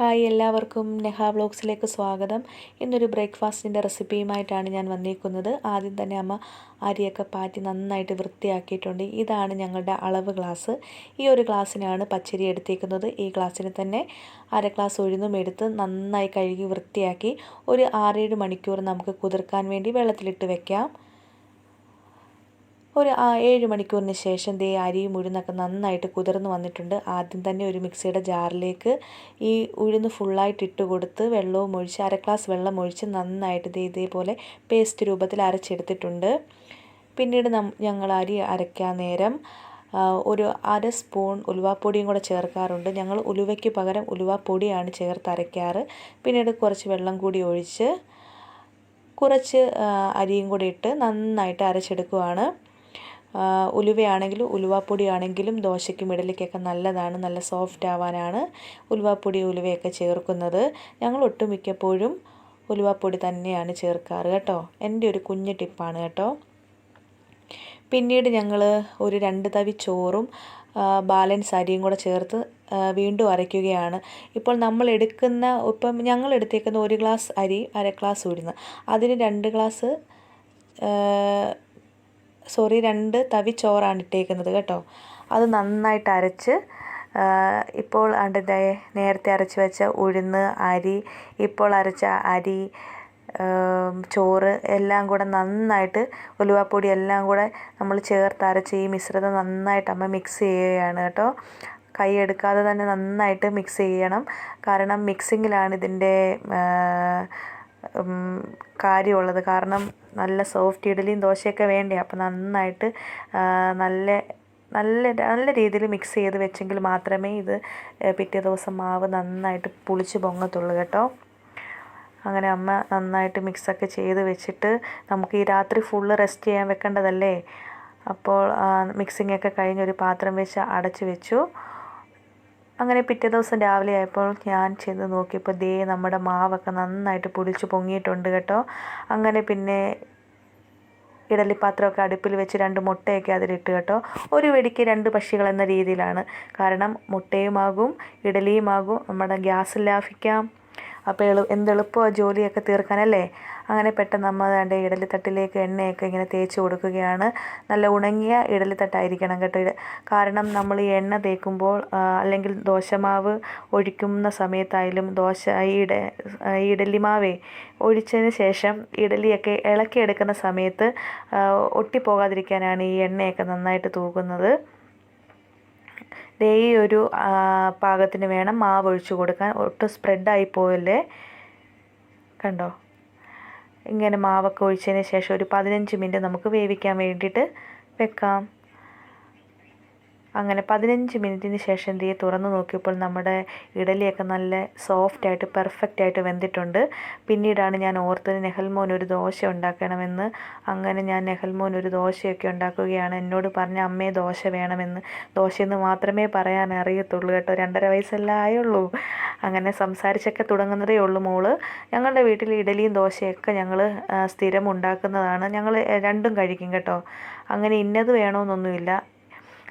Hi എല്ലാവർക്കും നെഹ വ്ലോഗ്സിലേക്ക് സ്വാഗതം. ഇന്നൊരു ബ്രേക്ക്ഫാസ്റ്റിന്റെ റെസിപ്പിയുമായിട്ടാണ് ഞാൻ വന്നിരിക്കുന്നത്. ആദ്യം തന്നെ അമ്മ അരിയൊക്കെ പാറ്റി നന്നായിട്ട് വൃത്തിയാക്കിയിട്ടുണ്ട്. ഇതാണ് ഞങ്ങളുടെ അളവ് ഗ്ലാസ്. ഈ ഒരു ഗ്ലാസ്സിനാണ് പച്ചരി എടുത്തേക്കുന്നത്. ഈ ഗ്ലാസ്സിന് തന്നെ അര ഗ്ലാസ് ഉഴുന്നും എടുത്ത് നന്നായി കഴുകി വൃത്തിയാക്കി ഒരു ആറേഴ് മണിക്കൂർ നമുക്ക് കുതിർക്കാൻ വേണ്ടി വെള്ളത്തിലിട്ട് വെക്കാം. ഒരു ഏഴ് മണിക്കൂറിന് ശേഷം ദേ അരിയും ഉഴുന്നൊക്കെ നന്നായിട്ട് കുതിർന്ന് വന്നിട്ടുണ്ട്. ആദ്യം തന്നെ ഒരു മിക്സിയുടെ ജാറിലേക്ക് ഈ ഉഴുന്ന് ഫുള്ളായിട്ട് ഇട്ട് കൊടുത്ത് വെള്ളവും ഒഴിച്ച് അര ഗ്ലാസ് വെള്ളം ഒഴിച്ച് നന്നായിട്ട് ദേ ഇതേപോലെ പേസ്റ്റ് രൂപത്തിൽ അരച്ചെടുത്തിട്ടുണ്ട്. പിന്നീട് നം ഞങ്ങൾ അരി അരയ്ക്കാൻ നേരം ഒരു അര സ്പൂൺ ഉലുവാപ്പൊടിയും കൂടെ ചേർക്കാറുണ്ട്. ഞങ്ങൾ ഉലുവയ്ക്ക് പകരം ഉലുവാപ്പൊടിയാണ് ചേർത്ത് അരയ്ക്കാറ്. പിന്നീട് കുറച്ച് വെള്ളം കൂടി ഒഴിച്ച് കുറച്ച് അരിയും കൂടി ഇട്ട് നന്നായിട്ട് അരച്ചെടുക്കുവാണ്. ഉലുവയാണെങ്കിലും ഉലുവാപ്പൊടി ആണെങ്കിലും ദോശയ്ക്കും ഇഡലിക്കൊക്കെ നല്ലതാണ് നല്ല സോഫ്റ്റ് ആവാനാണ് ഉലുവാപ്പൊടി ഉലുവയൊക്കെ ചേർക്കുന്നത്. ഞങ്ങൾ ഒട്ടുമിക്കപ്പോഴും ഉലുവാപ്പൊടി തന്നെയാണ് ചേർക്കാറ് കേട്ടോ. എന്റെ ഒരു കുഞ്ഞു ടിപ്പാണ് കേട്ടോ. പിന്നീട് ഞങ്ങൾ ഒരു രണ്ട് തവി ചോറും ബാലൻസ് അരിയും കൂടെ ചേർത്ത് വീണ്ടും അരയ്ക്കുകയാണ്. ഇപ്പോൾ നമ്മൾ എടുക്കുന്ന ഇപ്പം ഞങ്ങൾ എടുത്തേക്കുന്ന ഒരു ഗ്ലാസ് അരി അര ഗ്ലാസ് ഉഴുന്ന്. അതിന് രണ്ട് ഗ്ലാസ് സോറി രണ്ട് തവി ചോറാണ് ഇട്ടേക്കുന്നത് കേട്ടോ. അത് നന്നായിട്ട് അരച്ച് ഇപ്പോൾ അതിന്റെ നേരത്തെ അരച്ച് വെച്ച ഉഴുന്ന് അരി ഇപ്പോൾ അരച്ച അരി ചോറ് എല്ലാം കൂടെ നന്നായിട്ട് ഉലുവാപ്പൊടി എല്ലാം കൂടെ നമ്മൾ ചേർത്ത് അരച്ച് ഈ മിശ്രിതം നന്നായിട്ട് അമ്മ മിക്സ് ചെയ്യുകയാണ് കേട്ടോ. കൈ എടുക്കാതെ തന്നെ നന്നായിട്ട് മിക്സ് ചെയ്യണം. കാരണം മിക്സിങ്ങിലാണ് ഇതിന്റെ കാര്യമുള്ളത്. കാരണം നല്ല സോഫ്റ്റ് ഇഡലിയും ദോശയൊക്കെ വേണ്ടേ? അപ്പം നന്നായിട്ട് നല്ല നല്ല നല്ല രീതിയിൽ മിക്സ് ചെയ്ത് വെച്ചെങ്കിൽ മാത്രമേ ഇത് പിറ്റേ ദിവസം മാവ് നന്നായിട്ട് പുളിച്ച് പൊങ്ങത്തുള്ളൂ കേട്ടോ. അങ്ങനെ അമ്മ നന്നായിട്ട് മിക്സൊക്കെ ചെയ്ത് വെച്ചിട്ട് നമുക്ക് ഈ രാത്രി ഫുള്ള് റെസ്റ്റ് ചെയ്യാൻ വെക്കേണ്ടതല്ലേ? അപ്പോൾ മിക്സിങ്ങൊക്കെ ഒക്കെ കഴിഞ്ഞ് ഒരു പാത്രം വെച്ച് അടച്ചു വെച്ചു. അങ്ങനെ പിറ്റേ ദിവസം രാവിലെ ആയപ്പോൾ ഞാൻ ചെന്ന് നോക്കിയപ്പോൾ ദേ നമ്മുടെ മാവൊക്കെ നന്നായിട്ട് പൊടിച്ച് പൊങ്ങിയിട്ടുണ്ട് കേട്ടോ. അങ്ങനെ പിന്നെ ഇഡലിപ്പാത്രമൊക്കെ അടുപ്പിൽ വെച്ച് രണ്ട് മുട്ടയൊക്കെ അതിലിട്ട് കേട്ടോ. ഒരു വെടിക്ക് രണ്ട് പക്ഷികൾ എന്ന രീതിയിലാണ്. കാരണം മുട്ടയുമാകും ഇഡലിയുമാകും നമ്മുടെ ഗ്യാസ് ലാഭിക്കാം. അപ്പോൾ എളു എന്തെളുപ്പമാണ് ജോലിയൊക്കെ തീർക്കാനല്ലേ? അങ്ങനെ പെട്ടെന്ന് നമ്മൾ അതിന്റെ ഇഡലിത്തട്ടിലേക്ക് എണ്ണയൊക്കെ ഇങ്ങനെ തേച്ച് കൊടുക്കുകയാണ്. നല്ല ഉണങ്ങിയ ഇഡലിത്തട്ടായിരിക്കണം കേട്ടോ കാരണം നമ്മൾ ഈ എണ്ണ തേക്കുമ്പോൾ അല്ലെങ്കിൽ ദോശമാവ് ഒഴിക്കുന്ന സമയത്തായാലും ദോശ ഇട ഇഡലിമാവേ ഒഴിച്ചതിന് ശേഷം ഇഡലിയൊക്കെ ഇളക്കിയെടുക്കുന്ന സമയത്ത് ഒട്ടിപ്പോകാതിരിക്കാനാണ് ഈ എണ്ണയൊക്കെ നന്നായിട്ട് തൂക്കുന്നത്. ദേ ഈ ഒരു പാകത്തിന് വേണം. മാവ് ഒഴിച്ചു കൊടുക്കാൻ. ഒട്ടും സ്പ്രെഡായി പോയല്ലേ? കണ്ടോ? ഇങ്ങനെ മാവൊക്കെ ഒഴിച്ചതിന് ശേഷം ഒരു പതിനഞ്ച് മിനിറ്റ് നമുക്ക് വേവിക്കാൻ വേണ്ടിയിട്ട് വെക്കാം. അങ്ങനെ പതിനഞ്ച് മിനിറ്റിന് ശേഷം തീ തുറന്ന് നോക്കിയപ്പോൾ നമ്മുടെ ഇഡലിയൊക്കെ നല്ല സോഫ്റ്റായിട്ട് പെർഫെക്റ്റ് ആയിട്ട് വെന്തിട്ടുണ്ട്. പിന്നീടാണ് ഞാൻ ഓർത്തത് നെഹൽമോൻ ഒരു ദോശ ഉണ്ടാക്കണമെന്ന്. അങ്ങനെ ഞാൻ നെഹൽമോൻ ഒരു ദോശയൊക്കെ ഉണ്ടാക്കുകയാണ്. എന്നോട് പറഞ്ഞ അമ്മേ ദോശ വേണമെന്ന്. ദോശയെന്ന് മാത്രമേ പറയാൻ അറിയത്തുള്ളൂ കേട്ടോ. രണ്ടര വയസ്സല്ലേ ആയുള്ളൂ. അങ്ങനെ സംസാരിച്ചൊക്കെ തുടങ്ങുന്നതേ ഉള്ളൂ മോൾ. ഞങ്ങളുടെ വീട്ടിൽ ഇഡലിയും ദോശയൊക്കെ ഞങ്ങൾ സ്ഥിരം ഉണ്ടാക്കുന്നതാണ്. ഞങ്ങൾ രണ്ടും കഴിക്കും കേട്ടോ. അങ്ങനെ ഇന്നത് വേണമെന്നൊന്നുമില്ല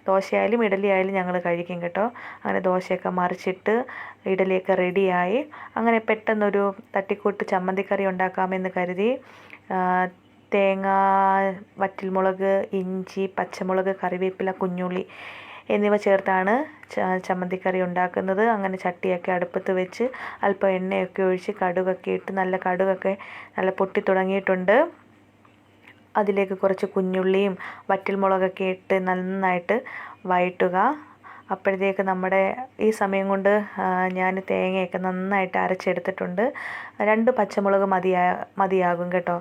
ദോശയായാലും ഇഡലി ആയാലും ഞങ്ങൾ കഴിക്കും കേട്ടോ. അങ്ങനെ ദോശയൊക്കെ മറിച്ചിട്ട് ഇഡലിയൊക്കെ റെഡിയായി. അങ്ങനെ പെട്ടെന്നൊരു തട്ടിക്കൂട്ട് ചമ്മന്തിക്കറി ഉണ്ടാക്കാമെന്ന് കരുതി. തേങ്ങ വറ്റൽമുളക് ഇഞ്ചി പച്ചമുളക് കറിവേപ്പില കുഞ്ഞുള്ളി എന്നിവ ചേർത്താണ് ചമ്മന്തിക്കറി ഉണ്ടാക്കുന്നത്. അങ്ങനെ ചട്ടിയൊക്കെ അടുപ്പത്ത് വെച്ച് അല്പം എണ്ണയൊക്കെ ഒഴിച്ച് കടുകൊക്കെ ഇട്ട് നല്ല കടുകൊക്കെ നല്ല പൊട്ടി തുടങ്ങിയിട്ടുണ്ട്. അതിലേക്ക് കുറച്ച് കുഞ്ഞുള്ളിയും വറ്റൽമുളകൊക്കെ ഇട്ട് നന്നായിട്ട് വഴറ്റുക. അപ്പോഴത്തേക്ക് നമ്മുടെ ഈ സമയം കൊണ്ട് ഞാൻ തേങ്ങയൊക്കെ നന്നായിട്ട് അരച്ചെടുത്തിട്ടുണ്ട്. രണ്ട് പച്ചമുളക് മതിയാ മതിയാകും കേട്ടോ.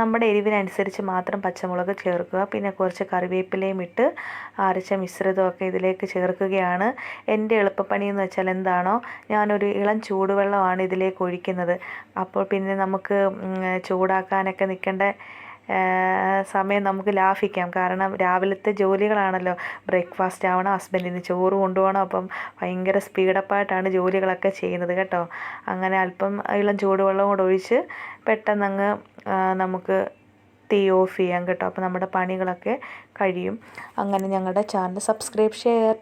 നമ്മുടെ എരിവിനനുസരിച്ച് മാത്രം പച്ചമുളക് ചേർക്കുക. പിന്നെ കുറച്ച് കറിവേപ്പിലയും ഇട്ട് അരച്ച മിശ്രിതമൊക്കെ ഇതിലേക്ക് ചേർക്കുകയാണ്. എന്റെ എളുപ്പപ്പണി എന്ന് വെച്ചാൽ എന്താണോ ഞാനൊരു ഇളം ചൂടുവെള്ളമാണ് ഇതിലേക്ക് ഒഴിക്കുന്നത്. അപ്പോൾ പിന്നെ നമുക്ക് ചൂടാക്കാനൊക്കെ നിൽക്കേണ്ട സമയം നമുക്ക് ലാഭിക്കാം. കാരണം രാവിലത്തെ ജോലികളാണല്ലോ. ബ്രേക്ക്ഫാസ്റ്റ് ആവണം ഹസ്ബൻഡിന് ചോറ് കൊണ്ടുപോകണം. അപ്പം ഭയങ്കര സ്പീഡപ്പായിട്ടാണ് ജോലികളൊക്കെ ചെയ്യുന്നത് കേട്ടോ. അങ്ങനെ അല്പം ഇളം ചൂടുവെള്ളം കൂടെ ഒഴിച്ച് പെട്ടെന്നങ്ങ് നമുക്ക് തീ ഓഫ് ചെയ്യാം കേട്ടോ. അപ്പോൾ നമ്മുടെ പണികളൊക്കെ കഴിയും. അങ്ങനെ ഞങ്ങളുടെ ചാനൽ സബ്സ്ക്രൈബ് ഷെയർ